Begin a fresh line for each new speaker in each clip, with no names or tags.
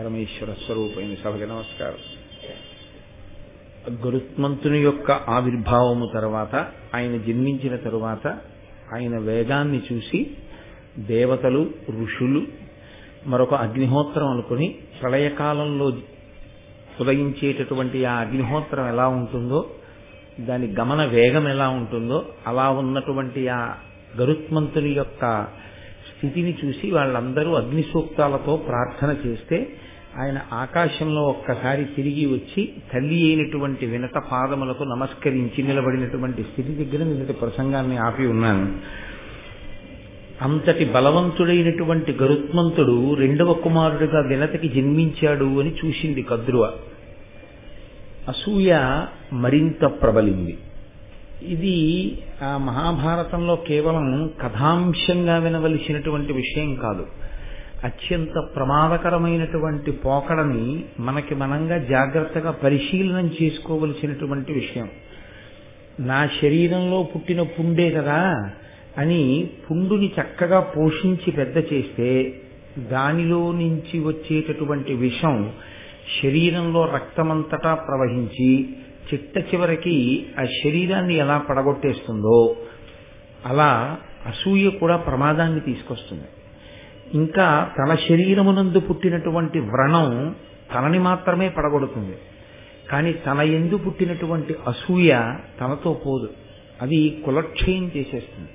పరమేశ్వర స్వరూపమైన సభకి నమస్కారం. గరుత్మంతుని యొక్క ఆవిర్భావము తర్వాత ఆయన జన్మించిన తరువాత ఆయన వేగాన్ని చూసి దేవతలు ఋషులు మరొక అగ్నిహోత్రం అనుకుని ప్రళయకాలంలో ఉదయించేటటువంటి ఆ అగ్నిహోత్రం ఎలా ఉంటుందో దాని గమన వేగం ఎలా ఉంటుందో అలా ఉన్నటువంటి ఆ గరుత్మంతుని యొక్క స్థితిని చూసి వాళ్ళందరూ అగ్ని సూక్తాలతో ప్రార్థన చేస్తే ఆయన ఆకాశంలో ఒక్కసారి తిరిగి వచ్చి తల్లి అయినటువంటి వినత పాదములకు నమస్కరించి నిలబడినటువంటి స్థితి దగ్గర నిన్నటి ప్రసంగాన్ని ఆపి ఉన్నాను. అంతటి బలవంతుడైనటువంటి గరుత్మంతుడు రెండవ కుమారుడిగా వినతకి జన్మించాడు అని చూసింది కద్రువ. అసూయ మరింత ప్రబలింది. ఇది ఆ మహాభారతంలో కేవలం కథాంశంగా వినవలసినటువంటి విషయం కాదు. అత్యంత ప్రమాదకరమైనటువంటి పోకడని మనకి మనంగా జాగ్రత్తగా పరిశీలనం చేసుకోవలసినటువంటి విషయం. నా శరీరంలో పుట్టిన పుండే కదా అని పుండుని చక్కగా పోషించి పెద్ద చేస్తే దానిలో నుంచి వచ్చేటటువంటి విషం శరీరంలో రక్తమంతటా ప్రవహించి చిట్ట చివరికి ఆ శరీరాన్ని ఎలా పడగొట్టేస్తుందో అలా అసూయ కూడా ప్రమాదాన్ని తీసుకొస్తుంది. ఇంకా తన శరీరమునందు పుట్టినటువంటి వ్రణం తనని మాత్రమే పడగొడుతుంది. కానీ తన ఎందు పుట్టినటువంటి అసూయ తనతో పోదు. అది కులక్షయం చేసేస్తుంది.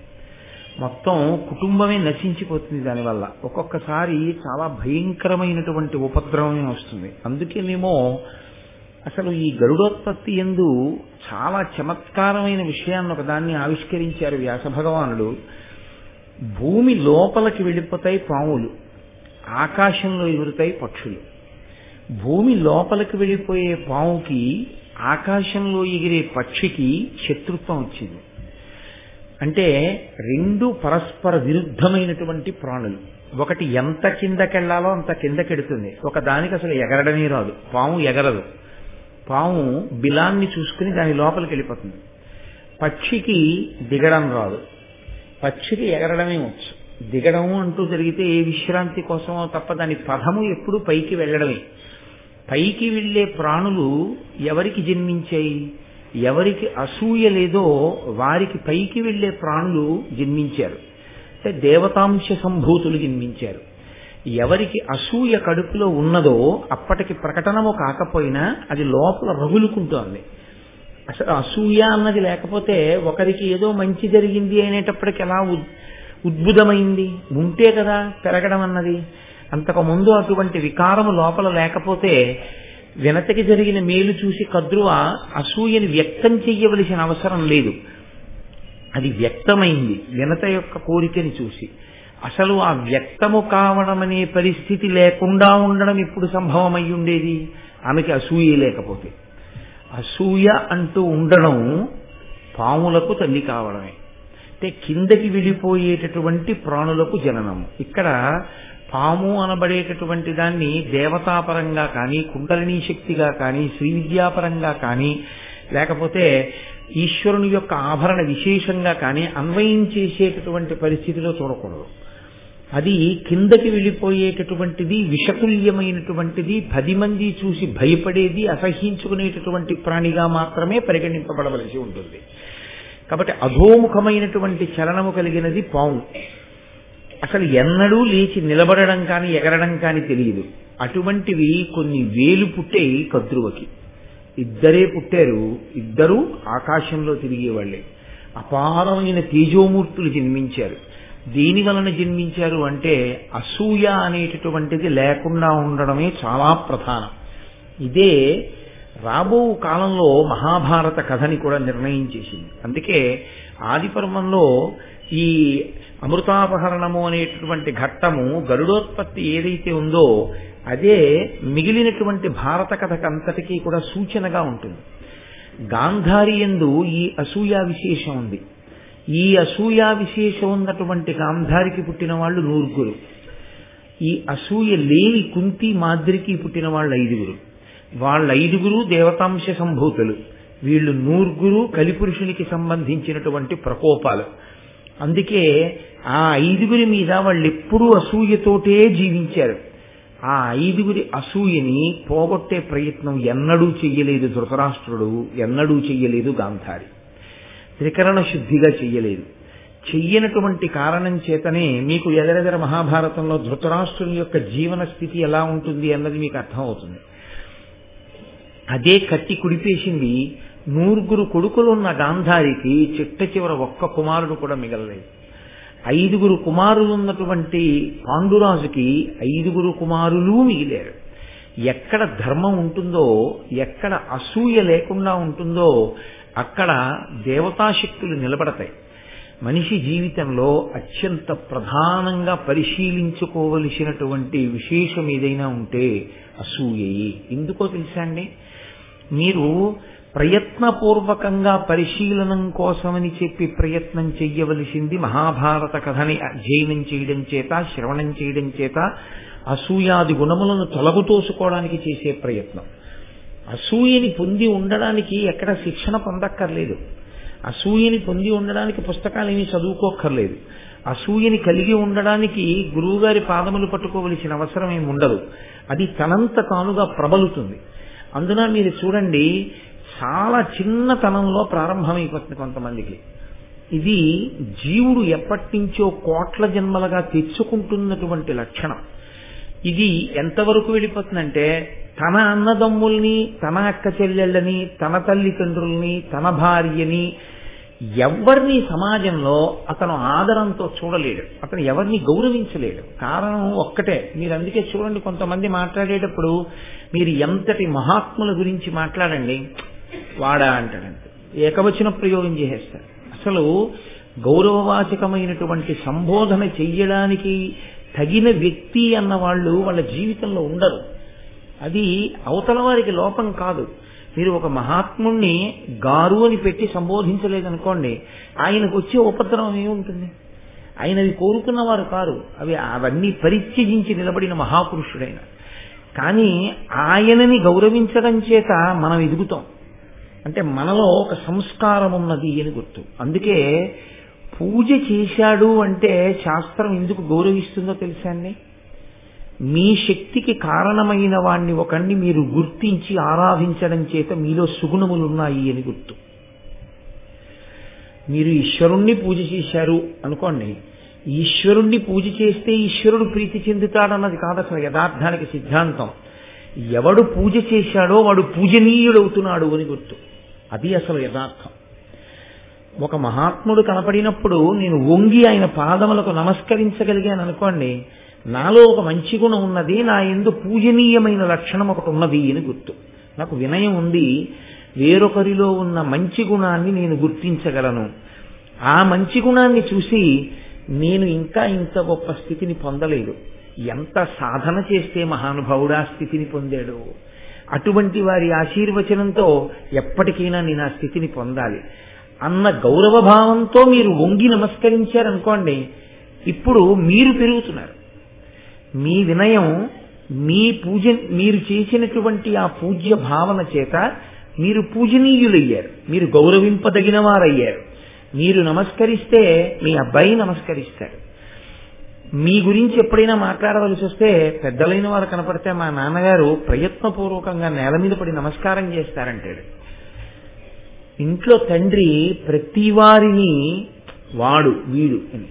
మొత్తం కుటుంబమే నశించిపోతుంది దానివల్ల. ఒక్కొక్కసారి చాలా భయంకరమైనటువంటి ఉపద్రవమే వస్తుంది. అందుకేనేమో అసలు ఈ గరుడోత్పత్తి ఎందు చాలా చమత్కారమైన విషయాన్ని ఒకదాన్ని ఆవిష్కరించారు వ్యాస భగవానుడు. భూమి లోపలికి వెళ్ళిపోతాయి పాములు ఆకాశంలో ఎగురుతాయి పక్షులు. భూమి లోపలికి వెళ్ళిపోయే పాముకి ఆకాశంలో ఎగిరే పక్షికి శత్రుత్వం వచ్చింది. అంటే రెండు పరస్పర విరుద్ధమైనటువంటి ప్రాణులు. ఒకటి ఎంత కిందకెళ్ళాలో అంత కిందకెడుతుంది. ఒక దానికి అసలు ఎగరడమే రాదు. పాము ఎగరదు. పాము బిలాన్ని చూసుకుని దాని లోపలికి వెళ్ళిపోతుంది. పక్షికి దిగడం రాదు. పక్షికి ఎగరడమే వచ్చు. దిగడం అంటూ జరిగితే ఏ విశ్రాంతి కోసమో తప్ప దాని పదము ఎప్పుడు పైకి వెళ్ళడమే. పైకి వెళ్ళే ప్రాణులు ఎవరికి జన్మించాయి? ఎవరికి అసూయ లేదో వారికి పైకి వెళ్ళే ప్రాణులు జన్మించారు. అంటే దేవతాంశ సంభూతులు జన్మించారు. ఎవరికి అసూయ కడుపులో ఉన్నదో అప్పటికి ప్రకటనము కాకపోయినా అది లోపల రగులుకుంటోంది. అసలు అసూయ అన్నది లేకపోతే ఒకరికి ఏదో మంచి జరిగింది అనేటప్పటికి ఎలా ఉద్భుతమైంది ఉంటే కదా పెరగడం అన్నది. అంతకు ముందు అటువంటి వికారము లోపల లేకపోతే వినతకి జరిగిన మేలు చూసి కద్రువ అసూయని వ్యక్తం చెయ్యవలసిన అవసరం లేదు. అది వ్యక్తమైంది వినత యొక్క కోరికని చూసి. అసలు ఆ వ్యక్తము కావడం అనే పరిస్థితి లేకుండా ఉండడం ఇప్పుడు సంభవమై ఉండేది. ఆమెకి అసూయ లేకపోతే. అసూయ అంటూ ఉండడం పాములకు తల్లి కావడమే. అంటే కిందకి వెళ్ళిపోయేటటువంటి ప్రాణులకు జననము ఇక్కడ పాము అనబడేటటువంటి దాన్ని దేవతాపరంగా కానీ కుండలినీ శక్తిగా కానీ శ్రీ విద్యాపరంగా కానీ లేకపోతే ఈశ్వరుని యొక్క ఆభరణ విశేషంగా కానీ అన్వయం చేసేటటువంటి పరిస్థితిలో చూడకూడదు. అది కిందకి వెళ్ళిపోయేటటువంటిది విషతుల్యమైనటువంటిది పది మంది చూసి భయపడేది అసహించుకునేటటువంటి ప్రాణిగా మాత్రమే పరిగణింపబడవలసి ఉంటుంది. కాబట్టి అధోముఖమైనటువంటి చలనము కలిగినది పాము. అసలు ఎన్నడూ లేచి నిలబడడం కానీ ఎగరడం కానీ తెలియదు. అటువంటివి కొన్ని వేలు పుట్టే కద్రువకి. ఇద్దరే పుట్టారు ఇద్దరూ ఆకాశంలో తిరిగేవాళ్ళే అపారమైన తేజోమూర్తులు జన్మించారు. దేని వలన జన్మించారు అంటే అసూయ అనేటటువంటిది లేకుండా ఉండడమే చాలా ప్రధానం. ఇదే రాబో కాలంలో మహాభారత కథని కూడా నిర్ణయం చేసింది. అందుకే ఆదిపర్వంలో ఈ అమృతాపహరణము అనేటటువంటి ఘట్టము గరుడోత్పత్తి ఏదైతే ఉందో అదే మిగిలినటువంటి భారత కథకంతటికీ కూడా సూచనగా ఉంటుంది. గాంధారి ఎందు ఈ అసూయా విశేషం ఉంది. ఈ అసూయ విశేషం ఉన్నటువంటి గాంధారికి పుట్టిన వాళ్ళు నూరుగురు. ఈ అసూయ లేని కుంతి మాద్రికి పుట్టిన వాళ్ళు ఐదుగురు. వాళ్ళ ఐదుగురు దేవతాంశ సంభూతులు. వీళ్ళు నూరుగురు కలిపురుషునికి సంబంధించినటువంటి ప్రకోపాలు. అందుకే ఆ ఐదుగురి మీద వాళ్ళు ఎప్పుడూ అసూయతోటే జీవించారు. ఆ ఐదుగురి అసూయని పోగొట్టే ప్రయత్నం ఎన్నడూ చెయ్యలేదు ధృతరాష్ట్రుడు ఎన్నడూ చెయ్యలేదు గాంధారి. త్రికరణ శుద్ధిగా చెయ్యలేదు. చెయ్యనటువంటి కారణం చేతనే మీకు ఎదరెదర మహాభారతంలో ధృతరాష్ట్రుని యొక్క జీవన స్థితి ఎలా ఉంటుంది అన్నది మీకు అర్థమవుతుంది. అదే కట్టి కుడిపేసింది నూరుగురు కొడుకులున్న గాంధారికి చిట్ట చివర ఒక్క కుమారుడు కూడా మిగలలేదు. ఐదుగురు కుమారులు ఉన్నటువంటి పాండురాజుకి ఐదుగురు కుమారులు మిగిలారు. ఎక్కడ ధర్మం ఉంటుందో ఎక్కడ అసూయ లేకుండా ఉంటుందో అక్కడ దేవతాశక్తులు నిలబడతాయి. మనిషి జీవితంలో అత్యంత ప్రధానంగా పరిశీలించుకోవలసినటువంటి విశేషం ఏదైనా ఉంటే అసూయయి ఎందుకో తెలుసా అండి? మీరు ప్రయత్నపూర్వకంగా పరిశీలనం కోసమని చెప్పి ప్రయత్నం చెయ్యవలసింది మహాభారత కథని అధ్యయనం చేయడం చేత శ్రవణం చేయడం చేత అసూయాది గుణములను తొలగుతోసుకోవడానికి చేసే ప్రయత్నం. అసూయని పొంది ఉండడానికి ఎక్కడ శిక్షణ పొందక్కర్లేదు. అసూయని పొంది ఉండడానికి పుస్తకాలు ఏమీ చదువుకోక్కర్లేదు. అసూయని కలిగి ఉండడానికి గురువుగారి పాదములు పట్టుకోవలసిన అవసరం ఏమి ఉండదు. అది తనంత తానుగా ప్రబలుతుంది. అందున మీరు చూడండి చాలా చిన్నతనంలో ప్రారంభమైపోతుంది కొంతమందికి. ఇది జీవుడు ఎప్పటి నుంచో కోట్ల జన్మలుగా తెచ్చుకుంటున్నటువంటి లక్షణం. ఇది ఎంతవరకు వెళ్ళిపోతుందంటే తన అన్నదమ్ముల్ని తన అక్క చెల్లెళ్ళని తన తల్లిదండ్రుల్ని తన భార్యని ఎవరిని సమాజంలో అతను ఆదరంతో చూడలేడు. అతను ఎవరిని గౌరవించలేడు. కారణం ఒక్కటే. మీరు అందుకే చూడండి కొంతమంది మాట్లాడేటప్పుడు మీరు ఎంతటి మహాత్ముల గురించి మాట్లాడండి వాడా అంటాడంతే. ఏకవచన ప్రయోగం చేసేస్తారు. అసలు గౌరవవాచకమైనటువంటి సంబోధన చెయ్యడానికి తగిన వ్యక్తి అన్న వాళ్ళు వాళ్ళ జీవితంలో ఉండరు. అది అవతల వారికి లోపం కాదు. మీరు ఒక మహాత్ముణ్ణి గారు అని పెట్టి సంబోధించలేదనుకోండి ఆయనకు వచ్చే ఉపద్రవం ఏముంటుంది? ఆయన అవి కోరుకున్నవారు కారు. అవి అవన్నీ పరిత్యజించి నిలబడిన మహాపురుషుడైన. కానీ ఆయనని గౌరవించడం చేత మనం ఎదుగుతాం. అంటే మనలో ఒక సంస్కారం ఉన్నది అని గుర్తు. అందుకే పూజ చేశాడు అంటే శాస్త్రం ఎందుకు గౌరవిస్తుందో తెలుసా అండి? మీ శక్తికి కారణమైన వాణ్ణి ఒకణ్ణి మీరు గుర్తించి ఆరాధించడం చేత మీలో సుగుణములు ఉన్నాయి అని గుర్తు. మీరు ఈశ్వరుణ్ణి పూజ చేశారు అనుకోండి. ఈశ్వరుణ్ణి పూజ చేస్తే ఈశ్వరుడు ప్రీతి చెందుతాడన్నది కాదు అసలు యథార్థానికి సిద్ధాంతం. ఎవడు పూజ చేశాడో వాడు పూజనీయుడవుతున్నాడు అని గుర్తు. అది అసలు యథార్థం. ఒక మహాత్ముడు కనపడినప్పుడు నేను వంగి ఆయన పాదములకు నమస్కరించగలిగాను అనుకోండి నాలో ఒక మంచి గుణం ఉన్నది నా ఎందు పూజనీయమైన లక్షణం ఒకటి ఉన్నది అని గుర్తు. నాకు వినయం ఉంది వేరొకరిలో ఉన్న మంచి గుణాన్ని నేను గుర్తించగలను. ఆ మంచి గుణాన్ని చూసి నేను ఇంకా ఇంత గొప్ప స్థితిని పొందలేదు. ఎంత సాధన చేస్తే మహానుభావుడు ఆ స్థితిని పొందాడు? అటువంటి వారి ఆశీర్వచనంతో ఎప్పటికైనా నేను ఆ స్థితిని పొందాలి. అన్న గౌరవ భావంతో మీరు వంగి నమస్కరించారనుకోండి ఇప్పుడు మీరు పెరుగుతున్నారు. మీ వినయం మీ పూజ మీరు చేసినటువంటి ఆ పూజ్య భావన చేత మీరు పూజనీయులయ్యారు. మీరు గౌరవింపదగిన వారయ్యారు మీరు నమస్కరిస్తే మీ అబ్బాయి నమస్కరిస్తాడు మీ గురించి ఎప్పుడైనా మాట్లాడవలసి వస్తే పెద్దలైన వారు కనపడితే మా నాన్నగారు ప్రయత్నపూర్వకంగా నేల మీద పడి నమస్కారం చేస్తారంటాడు. ఇంట్లో తండ్రి ప్రతి వారిని వాడు వీడు అని.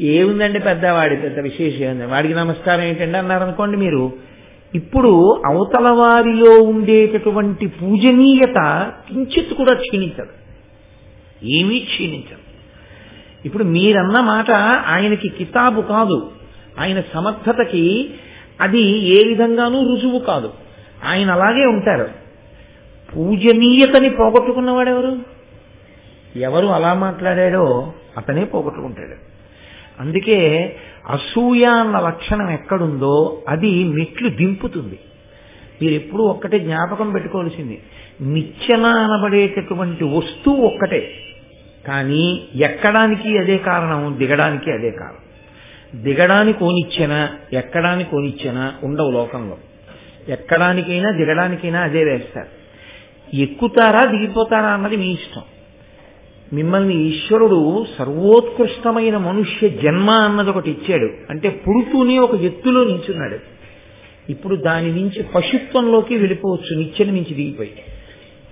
ఏముందండి పెద్దవాడి పెద్ద విశేషం? ఏముంది వాడికి నమస్కారం ఏంటండి అన్నారు అనుకోండి మీరు. ఇప్పుడు అవతల వారిలో ఉండేటటువంటి పూజనీయత కించిత్ కూడా క్షీణించదు. ఏమీ క్షీణించదు. ఇప్పుడు మీరన్న మాట ఆయనకి కితాబు కాదు. ఆయన సమర్థతకి అది ఏ విధంగానూ రుజువు కాదు. ఆయన అలాగే ఉంటారు. పూజనీయతని పోగొట్టుకున్నవాడెవరు? ఎవరు అలా మాట్లాడాడో అతనే పోగొట్టుకుంటాడు. అందుకే అసూయ అన్న లక్షణం ఎక్కడుందో అది మెట్లు దింపుతుంది. మీరు ఎప్పుడూ ఒక్కటే జ్ఞాపకం పెట్టుకోవాల్సింది. నిచ్చెన అనబడేటటువంటి వస్తువు ఒక్కటే. కానీ ఎక్కడానికి అదే కారణం దిగడానికి అదే కారణం. దిగడానికి ఓనిచ్చెన ఎక్కడానికి ఓనిచ్చెన ఉండవు లోకంలో. ఎక్కడానికైనా దిగడానికైనా అదే వేస్తారు. ఎక్కుతారా దిగిపోతారా అన్నది మీ ఇష్టం. మిమ్మల్ని ఈశ్వరుడు సర్వోత్కృష్టమైన మనుష్య జన్మ అన్నది ఒకటి ఇచ్చాడు. అంటే పుడుతూనే ఒక ఎత్తులో నించున్నాడు. ఇప్పుడు దాని నుంచి పశుత్వంలోకి వెళ్ళిపోవచ్చు నిచ్చెన నుంచి దిగిపోయి.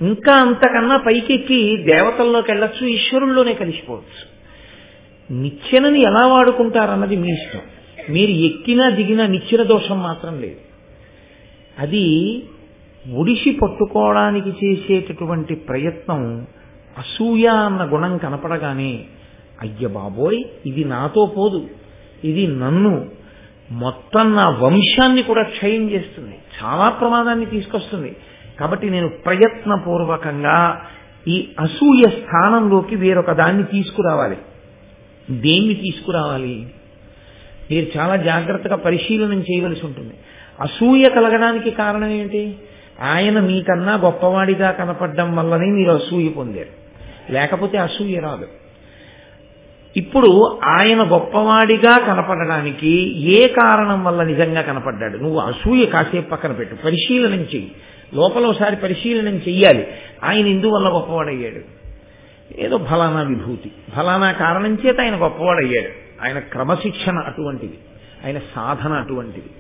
ఇంకా అంతకన్నా పైకెక్కి దేవతల్లోకి వెళ్ళొచ్చు ఈశ్వరుల్లోనే కలిసిపోవచ్చు. నిచ్చెనని ఎలా వాడుకుంటారన్నది మీ ఇష్టం. మీరు ఎక్కినా దిగినా నిచ్చెన దోషం మాత్రం లేదు. అది ఒడిసి పట్టుకోవడానికి చేసేటటువంటి ప్రయత్నం అసూయ అన్న గుణం కనపడగానే అయ్య బాబోయ్ ఇది నాతో పోదు ఇది నన్ను. మొత్తం నా వంశాన్ని కూడా క్షయం చేస్తుంది చాలా ప్రమాదాన్ని తీసుకొస్తుంది. కాబట్టి నేను ప్రయత్నపూర్వకంగా ఈ అసూయ స్థానంలోకి వేరొక దాన్ని తీసుకురావాలి. దేన్ని తీసుకురావాలి? మీరు చాలా జాగ్రత్తగా పరిశీలనం చేయవలసి ఉంటుంది. అసూయ కలగడానికి కారణం ఏంటి? ఆయన మీకన్నా గొప్పవాడిగా కనపడడం వల్లనే మీరు అసూయ పొందారు. లేకపోతే అసూయ రాదు. ఇప్పుడు ఆయన గొప్పవాడిగా కనపడడానికి ఏ కారణం వల్ల నిజంగా కనపడ్డాడు? నువ్వు అసూయ కాసేపు పక్కన పెట్టు. పరిశీలనం చెయ్యి. లోపల ఒకసారి పరిశీలనం చెయ్యాలి. ఆయన ఇందువల్ల గొప్పవాడయ్యాడు? ఏదో ఫలానా విభూతి. ఫలానా కారణం చేత ఆయన గొప్పవాడయ్యాడు. ఆయన క్రమశిక్షణ అటువంటిది. ఆయన సాధన అటువంటిది.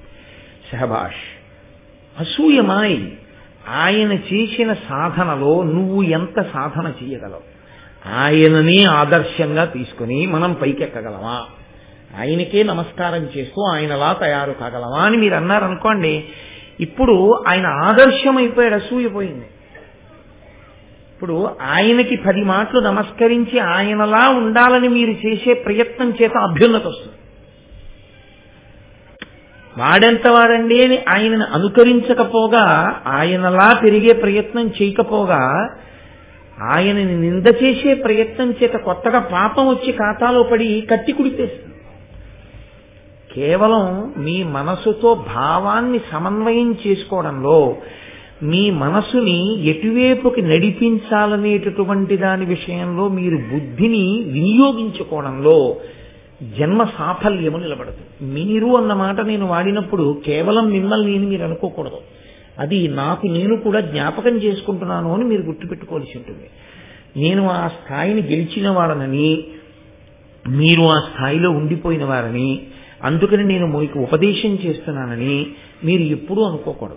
సహబాష్ అసూయమాయి ఆయన చేసిన సాధనలో నువ్వు ఎంత సాధన చేయగలవు? ఆయనని ఆదర్శంగా తీసుకుని మనం పైకెక్కగలమా? ఆయనకే నమస్కారం చేస్తూ ఆయనలా తయారు కాగలమా అని మీరు అన్నారనుకోండి ఇప్పుడు ఆయన ఆదర్శం అయిపోయాడు అసూయపోయింది. ఇప్పుడు ఆయనకి పది మాటలు నమస్కరించి ఆయనలా ఉండాలని మీరు చేసే ప్రయత్నం చేత అభ్యున్నత వస్తుంది వాడెంత వాడండి అని ఆయనను అనుకరించకపోగా ఆయనలా పెరిగే ప్రయత్నం చేయకపోగా ఆయనని నింద చేసే ప్రయత్నం చేత కొత్తగా పాపం వచ్చి ఖాతాలో పడి కట్టి కుడిపేస్తుంది. కేవలం మీ మనసుతో భావాన్ని సమన్వయం చేసుకోవడంలో మీ మనసుని ఎటువైపుకి నడిపించాలనేటటువంటి దాని విషయంలో మీరు బుద్ధిని వినియోగించుకోవడంలో జన్మ సాఫల్యము నిలబడదు. మీరు అన్న మాట నేను వాడినప్పుడు కేవలం మిమ్మల్ని నేను మీరు అనుకోకూడదు. అది నాకు నేను కూడా జ్ఞాపకం చేసుకుంటున్నాను అని మీరు గుర్తుపెట్టుకోవాల్సి ఉంటుంది. నేను ఆ స్థాయిని గెలిచిన వాడనని మీరు ఆ స్థాయిలో ఉండిపోయిన వారని అందుకని నేను మీకు ఉపదేశం చేస్తున్నానని మీరు ఎప్పుడూ అనుకోకూడదు.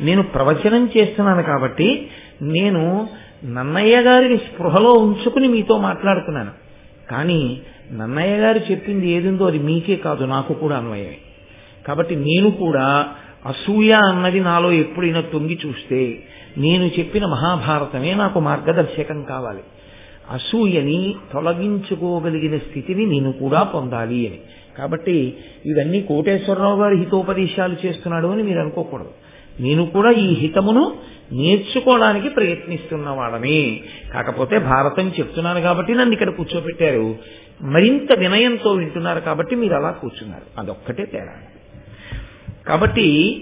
నేను ప్రవచనం చేస్తున్నాను కాబట్టి నేను నన్నయ్య గారిని స్పృహలో ఉంచుకుని మీతో మాట్లాడుతున్నాను. కానీ నన్నయ్య గారు చెప్పింది ఏదిందో అది మీకే కాదు నాకు కూడా అన్వయమే. కాబట్టి నేను కూడా అసూయ అన్నది నాలో ఎప్పుడైనా తొంగి చూస్తే నేను చెప్పిన మహాభారతమే నాకు మార్గదర్శకం కావాలి. అసూయని తొలగించుకోగలిగిన స్థితిని నేను కూడా పొందాలి అని. కాబట్టి ఇవన్నీ కోటేశ్వరరావు గారు హితోపదేశాలు చేస్తున్నాడు అని మీరు అనుకోకూడదు. నేను కూడా ఈ హితమును నేర్చుకోవడానికి ప్రయత్నిస్తున్న వాళ్ళని కాకపోతే భారతం చెప్తున్నాను కాబట్టి నన్ను ఇక్కడ కూర్చోబెట్టారు మరింత వినయంతో వింటున్నారు కాబట్టి మీరు అలా కూర్చున్నారు. అదొక్కటే తేడా. కాబట్టి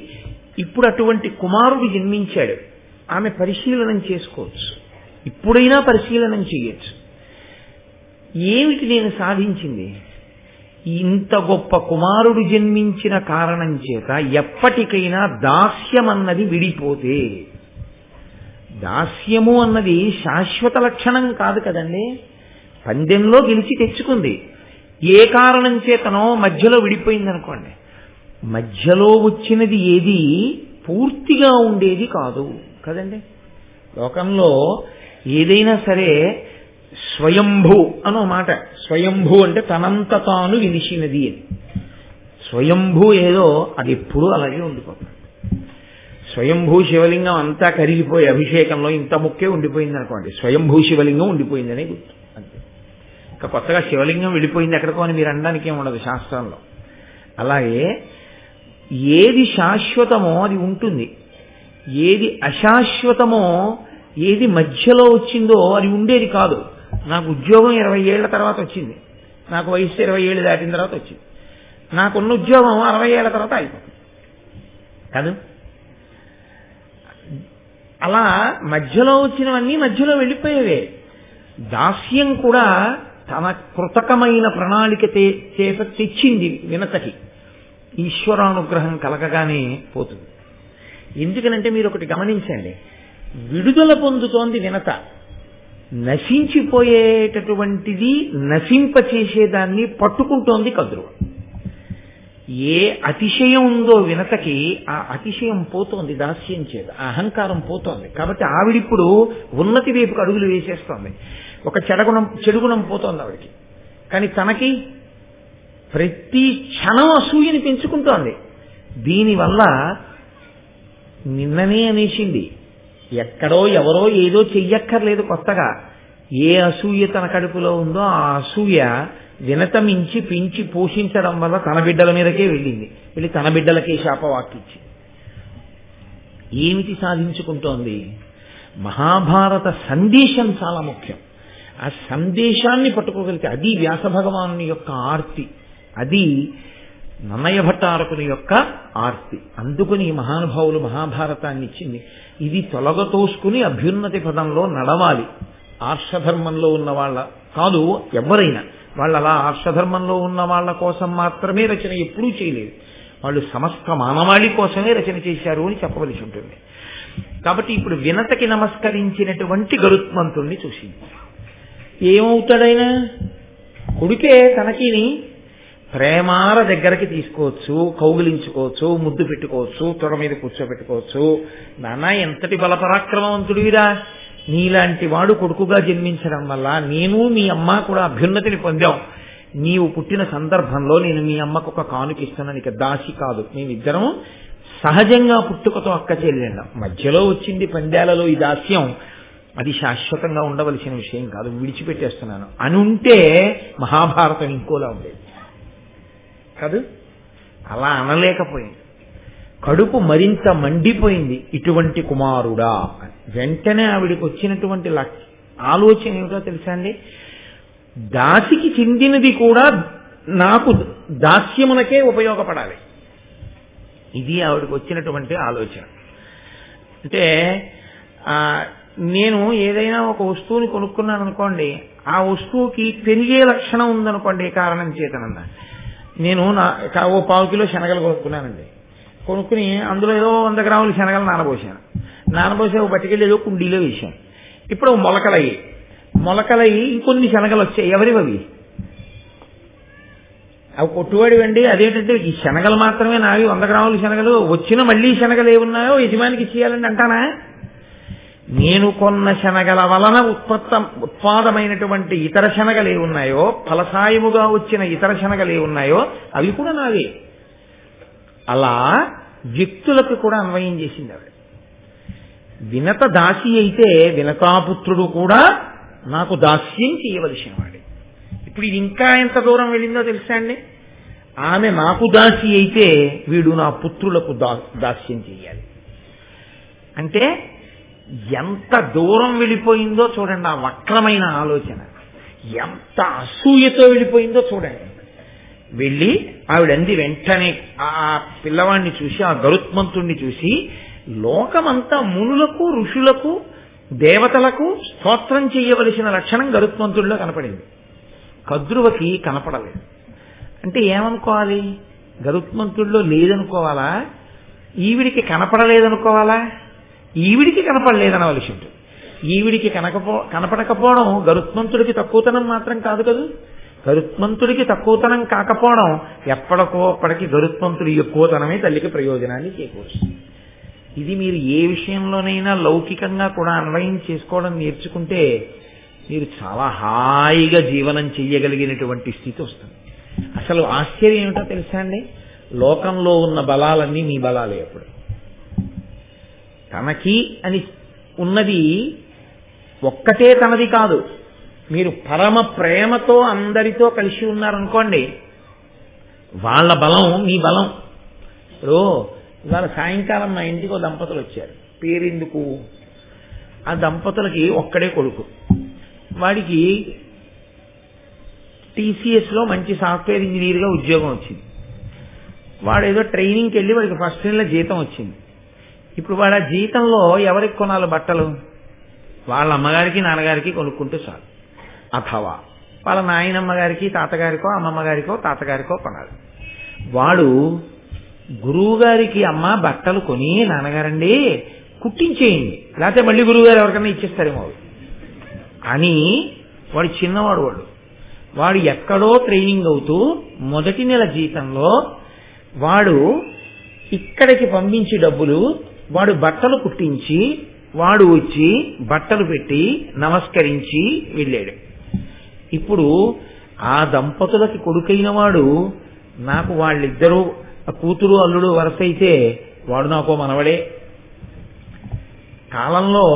ఇప్పుడు అటువంటి కుమారుడు జన్మించాడు. ఆమె పరిశీలనం చేసుకోవచ్చు. ఇప్పుడైనా పరిశీలనం చేయొచ్చు. ఏమిటి నేను సాధించింది? ఇంత గొప్ప కుమారుడు జన్మించిన కారణం చేత ఎప్పటికైనా దాస్యం అన్నది విడిపోతే. దాస్యము అన్నది శాశ్వత లక్షణం కాదు కదండి. పందెంలో గెలిచి తెచ్చుకుంది. ఏ కారణం చేతనో మధ్యలో విడిపోయింది అనుకోండి మధ్యలో వచ్చినది ఏది? పూర్తిగా ఉండేది కాదు. కదండి? లోకంలో ఏదైనా సరే స్వయంభూ అనో మాట. స్వయంభూ అంటే తనంత తాను విలిచినది అని. స్వయంభూ ఏదో అది ఎప్పుడూ అలాగే ఉండిపోతుంది. స్వయంభూ శివలింగం అంతా కరిగిపోయి అభిషేకంలో ఇంత ముక్కే ఉండిపోయింది అనుకోండి స్వయంభూ శివలింగం ఉండిపోయిందనే గుర్తు. ఇంకా కొత్తగా శివలింగం వెళ్ళిపోయింది ఎక్కడికో అని మీరు అనడానికి ఏమి ఉండదు శాస్త్రంలో. అలాగే ఏది శాశ్వతమో అది ఉంటుంది. ఏది అశాశ్వతమో ఏది మధ్యలో వచ్చిందో అది ఉండేది కాదు. నాకు ఉద్యోగం ఇరవై ఏళ్ళ తర్వాత వచ్చింది. నాకు వయసు ఇరవై ఏళ్ళు దాటిన తర్వాత వచ్చింది. నాకున్న ఉద్యోగం అరవై ఏళ్ళ తర్వాత అయిపోతుంది. కాదు? అలా మధ్యలో వచ్చినవన్నీ మధ్యలో వెళ్ళిపోయేవే. దాస్యం కూడా తన కృతకమైన ప్రణాళిక చేత తెచ్చింది వినతకి ఈశ్వరానుగ్రహం కలగగానే పోతుంది. ఎందుకనంటే మీరు ఒకటి గమనించండి. విడుదల పొందుతోంది వినత. నశించిపోయేటటువంటిది నశింపచేసేదాన్ని పట్టుకుంటోంది కదురు ఏ అతిశయం ఉందో వినతకి ఆ అతిశయం పోతోంది దాస్యం చేత. ఆ అహంకారం పోతోంది. కాబట్టి ఆవిడిప్పుడు ఉన్నతి వైపుకు అడుగులు వేసేస్తోంది. ఒక చెడగుణం చెడుగుణం పోతోంది ఆవిడికి. కానీ తనకి ప్రతి క్షణం అసూయని పెంచుకుంటోంది. దీనివల్ల నిన్ననే అనేసింది ఎక్కడో ఎవరో ఏదో చెయ్యక్కర్లేదు కొత్తగా. ఏ అసూయ తన కడుపులో ఉందో ఆ అసూయ వినతమించి పెంచి పోషించడం వల్ల తన బిడ్డల మీదకే వెళ్ళింది. వెళ్ళి తన బిడ్డలకే శాపవాక్కిచ్చి ఏమిటి సాధించుకుంటోంది? మహాభారత సందేశం చాలా ముఖ్యం. ఆ సందేశాన్ని పట్టుకోగలిగితే అది వ్యాస భగవాను యొక్క ఆర్తి. అది నన్నయ భట్టారకుని యొక్క ఆర్తి. అందుకుని ఈ మహానుభావులు మహాభారతాన్ని ఇచ్చింది. ఇది తొలగతోసుకుని అభ్యున్నతి పదంలో నడవాలి. ఆర్షధర్మంలో ఉన్న వాళ్ళ కాదు ఎవరైనా. వాళ్ళు అలా ఆర్షధర్మంలో ఉన్న వాళ్ళ కోసం మాత్రమే రచన ఎప్పుడూ చేయలేదు. వాళ్ళు సమస్త మానవాళి కోసమే రచన చేశారు అని చెప్పవలసి ఉంటుంది. కాబట్టి ఇప్పుడు వినతకి నమస్కరించినటువంటి గరుత్మంతుణ్ణి చూసింది. ఏమవుతాడైనా? కొడుకే తనకిని ప్రేమార దగ్గరికి తీసుకోవచ్చు కౌగిలించుకోవచ్చు ముద్దు పెట్టుకోవచ్చు తొడ మీద కూర్చోబెట్టుకోవచ్చు. నాన్న ఎంతటి బలపరాక్రమవంతుడివిరా? నీలాంటి వాడు కొడుకుగా జన్మించడం వల్ల నేను మీ అమ్మ కూడా అభ్యున్నతిని పొందాం. నీవు పుట్టిన సందర్భంలో నేను మీ అమ్మకు ఒక కానుక ఇస్తున్నాను ఇక దాసి కాదు. మేమిద్దరం సహజంగా పుట్టుకతో అక్క చెల్లెళ్ళం. మధ్యలో వచ్చింది పందాలలో ఈ దాస్యం. అది శాశ్వతంగా ఉండవలసిన విషయం కాదు విడిచిపెట్టేస్తున్నాను. అని ఉంటే మహాభారతం ఇంకోలా ఉండేది. కాదు? అలా అనలేకపోయింది. కడుపు మరింత మండిపోయింది ఇటువంటి కుమారుడా అని. వెంటనే ఆవిడికి వచ్చినటువంటి లక్- ఆలోచన ఏమిటో తెలుసా అండి? దాసికి చెందినది కూడా నాకు దాస్యమునకే ఉపయోగపడాలి. ఇది ఆవిడకి వచ్చినటువంటి ఆలోచన. అంటే ఆ, నేను ఏదైనా ఒక వస్తువుని కొనుక్కున్నాను అనుకోండి ఆ వస్తువుకి పెరిగే లక్షణం ఉందనుకోండి కారణం చేతనన్నా నేను నా ఓ పావు కిలో శనగలు కొనుక్కున్నానండి. కొనుక్కుని అందులో ఏదో వంద గ్రాముల శనగలు నానబోసాను. నానబోసే ఒక పట్టుకెళ్ళి ఏదో కుండీలో వేశాను. ఇప్పుడు మొలకలయ్యి. మొలకలయ్యి ఇంకొన్ని శనగలు వచ్చాయి. ఎవరివి అవి అవి కొట్టువాడివండి అదేంటంటే ఈ శనగలు మాత్రమే నావి వంద గ్రాముల శనగలు వచ్చిన మళ్ళీ శనగలు ఏమున్నాయో యజమానికి ఇచ్చేయాలండి అంటానా? నేను కొన్న శనగల వలన ఉత్పత్త ఉత్పాదమైనటువంటి ఇతర శనగలు ఉన్నాయో ఫలసాయముగా వచ్చిన ఇతర శనగలు ఉన్నాయో అవి కూడా నావే. అలా వ్యక్తులకు కూడా అన్వయం చేసింది ఆవిడ. వినత దాసి అయితే వినతాపుత్రుడు కూడా నాకు దాస్యం చేయవలసిన వాడే ఇప్పుడు ఇది ఇంకా ఎంత దూరం వెళ్ళిందో తెలుసా అండి? ఆమె నాకు దాసి అయితే వీడు నా పుత్రులకు దా దాస్యం చేయాలి. అంటే ఎంత దూరం వెళ్ళిపోయిందో చూడండి ఆ వక్రమైన ఆలోచన. ఎంత అసూయతో వెళ్ళిపోయిందో చూడండి. వెళ్ళి ఆవిడంది వెంటనే ఆ పిల్లవాడిని చూసి ఆ గరుత్మంతుణ్ణి చూసి లోకమంతా మునులకు ఋషులకు దేవతలకు స్తోత్రం చేయవలసిన లక్షణం గరుత్మంతుడిలో కనపడింది. కద్రువకి కనపడలేదు. అంటే ఏమనుకోవాలి? గరుత్మంతుడిలో లేదనుకోవాలా? ఈవిడికి కనపడలేదనుకోవాలా? ఈవిడికి కనపడలేదన్న ఉంటుంది ఈవిడికి కనకపో కనపడకపోవడం గరుత్మంతుడికి తక్కువతనం మాత్రం కాదు కదా? గరుత్మంతుడికి తక్కువతనం కాకపోవడం ఎప్పటికో అప్పటికి గరుత్మంతుడి ఎక్కువతనమే తల్లికి ప్రయోజనాన్ని చేకూరుస్తుంది. ఇది మీరు ఏ విషయంలోనైనా లౌకికంగా కూడా అన్వయం చేసుకోవడం నేర్చుకుంటే మీరు చాలా హాయిగా జీవనం చెయ్యగలిగినటువంటి స్థితి వస్తుంది. అసలు ఆశ్చర్యం ఏమిటో తెలుసా అండి? లోకంలో ఉన్న బలాలన్నీ మీ బలాలే అప్పుడు. తనకి అని ఉన్నది ఒక్కటే తనది కాదు. మీరు పరమ ప్రేమతో అందరితో కలిసి ఉన్నారనుకోండి వాళ్ళ బలం మీ బలం. ఇప్పుడు ఇవాళ సాయంకాలం మా ఇంటికి దంపతులు వచ్చారు. పేరెందుకు? ఆ దంపతులకి ఒక్కడే కొడుకు. వాడికి టీసీఎస్లో మంచి సాఫ్ట్వేర్ ఇంజనీర్గా ఉద్యోగం వచ్చింది. వాడు ఏదో ట్రైనింగ్కి వెళ్ళి వాడికి ఫస్ట్ నెల జీతం వచ్చింది. ఇప్పుడు వాడు ఆ జీతంలో ఎవరికి కొనాలి బట్టలు? వాళ్ళ అమ్మగారికి నాన్నగారికి కొనుక్కుంటే చాలు. అథవా వాళ్ళ నాయనమ్మ గారికి తాతగారికో అమ్మమ్మ గారికో తాతగారికో కొనాలి. వాడు గురువుగారికి అమ్మ బట్టలు కొని నాన్నగారండి కుట్టించేయండి. లేకపోతే మళ్ళీ గురువుగారు ఎవరికైనా ఇచ్చేస్తారేమో అని వాడు చిన్నవాడు వాడు. వాడు ఎక్కడో ట్రైనింగ్ అవుతూ మొదటి నెల జీతంలో వాడు ఇక్కడికి పంపించి డబ్బులు వాడు బట్టలు కుట్టించి వాడు వచ్చి బట్టలు పెట్టి నమస్కరించి వెళ్ళాడు. ఇప్పుడు ఆ దంపతులకి కొడుకైన వాడు నాకు వాళ్ళిద్దరూ ఆ కూతురు అల్లుడు వరస అయితే వాడు నాకు మనవడే. కాలంలో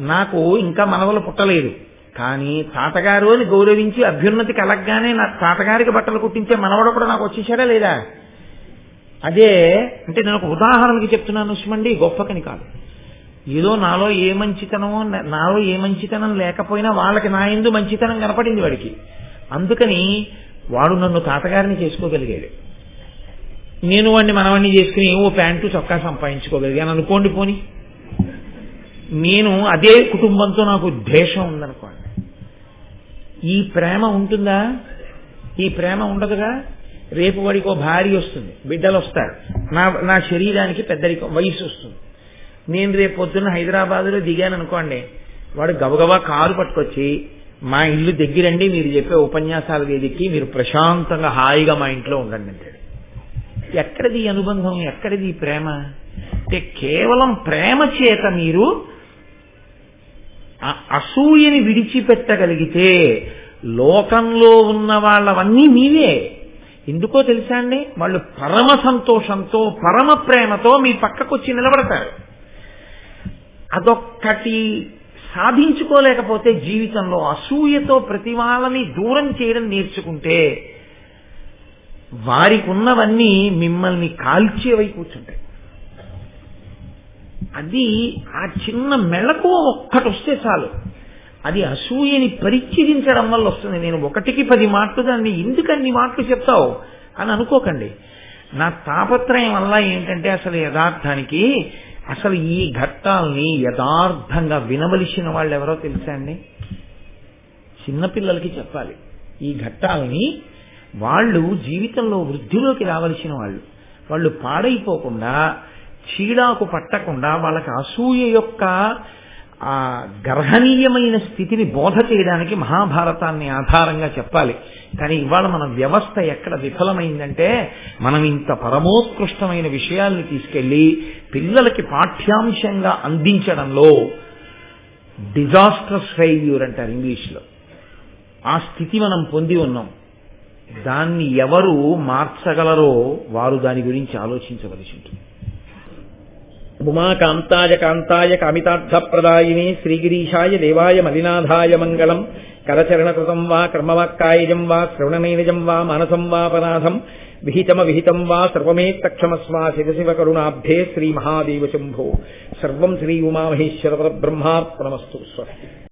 నాకు ఇంకా మనవలు పుట్టలేదు. కానీ తాతగారు అని గౌరవించి అభ్యున్నతి కలగగానే నా తాతగారికి బట్టలు కుట్టించే మనవడు కూడా నాకు వచ్చేసాడా లేదా? అదే అంటే నేను ఒక ఉదాహరణకి చెప్తున్నాను సుమండి గొప్పకని కాదు. ఏదో నాలో ఏ మంచితనమో నాలో ఏ మంచితనం లేకపోయినా వాళ్ళకి నా ఎందు మంచితనం కనపడింది వాడికి. అందుకని వాడు నన్ను తాతగారిని చేసుకోగలిగాడు. నేను వాడిని మనవాడిని చేసుకుని ఓ ప్యాంటు చొక్కా సంపాదించుకోగలిగాను అనుకోండి పోని. నేను అదే కుటుంబంతో నాకు ద్వేషం ఉందనుకోండి. ఈ ప్రేమ ఉంటుందా? ఈ ప్రేమ ఉండదుగా? రేపు వాడికి ఓ భార్య వస్తుంది బిడ్డలు వస్తారు. నా నా శరీరానికి పెద్దరికం వయసు వస్తుంది. నేను రేపు పొద్దున్న హైదరాబాద్లో దిగాను అనుకోండి వాడు గబగబా కారు పట్టుకొచ్చి మా ఇల్లు దగ్గరండి మీరు చెప్పే ఉపన్యాసాల వేదికకి మీరు ప్రశాంతంగా హాయిగా మా ఇంట్లో ఉండండి అంటాడు. ఎక్కడిది అనుబంధం ఎక్కడిది ప్రేమ? అంటే కేవలం ప్రేమ చేత మీరు అసూయని విడిచిపెట్టగలిగితే లోకంలో ఉన్న వాళ్ళవన్నీ మీవే. ఎందుకో తెలుసా అండి? వాళ్ళు పరమ సంతోషంతో పరమ ప్రేమతో మీ పక్కకు వచ్చి నిలబడతారు. అదొక్కటి సాధించుకోలేకపోతే జీవితంలో అసూయతో ప్రతి వాళ్ళని దూరం చేయడం నేర్చుకుంటే వారికి ఉన్నవన్నీ మిమ్మల్ని కాల్చేవై కూర్చుంటాయి. అది ఆ చిన్న మెళకు ఒక్కటి వస్తే చాలు. అది అసూయని పరిచయించడం వల్ల వస్తుంది. నేను ఒకటికి పది మాటలు దాన్ని ఎందుకు అన్ని మాటలు చెప్తావు అని అనుకోకండి. నా తాపత్రయం వల్ల ఏంటంటే అసలు యథార్థానికి అసలు ఈ ఘట్టాల్ని యథార్థంగా వినవలసిన వాళ్ళు ఎవరో తెలుసా అండి? చిన్నపిల్లలకి చెప్పాలి. ఈ ఘట్టాలని వాళ్ళు జీవితంలో వృద్ధిలోకి రావలసిన వాళ్ళు. వాళ్ళు పాడైపోకుండా చీడాకు పట్టకుండా వాళ్ళకి అసూయ యొక్క ఆ గర్హనీయమైన స్థితిని బోధ చేయడానికి మహాభారతాన్ని ఆధారంగా చెప్పాలి. కానీ ఇవాళ మన వ్యవస్థ ఎక్కడ విఫలమైందంటే మనం ఇంత పరమోత్కృష్టమైన విషయాల్ని తీసుకెళ్ళి పిల్లలకి పాఠ్యాంశంగా అందించడంలో డిజాస్టర్స్ ఫెయిల్యూర్ అంటారు ఇంగ్లీష్లో. ఆ స్థితి మనం పొంది ఉన్నాం. దాన్ని ఎవరు మార్చగలరో వారు దాని గురించి ఆలోచించవలసి ఉంటుంది.
ఉమాకాంతాయ కాంతాయ కామితార్థప్రదాయిని శ్రీగిరీషాయ దేవాయ మలినాథాయ మంగళం. కరచరణకృతం వా కర్మవాక్కాయజం వా శ్రవణనైనజం వా మానసం వాపరాధం విహితమ విహితం వా సర్వమేత్తక్షమస్వా శివశివ కరుణాభ్యే శ్రీ మహాదేవ శంభో. సర్వం శ్రీ ఉమామహేశ్వర పరబ్రహ్మార్పణమస్తు స్వస్తి.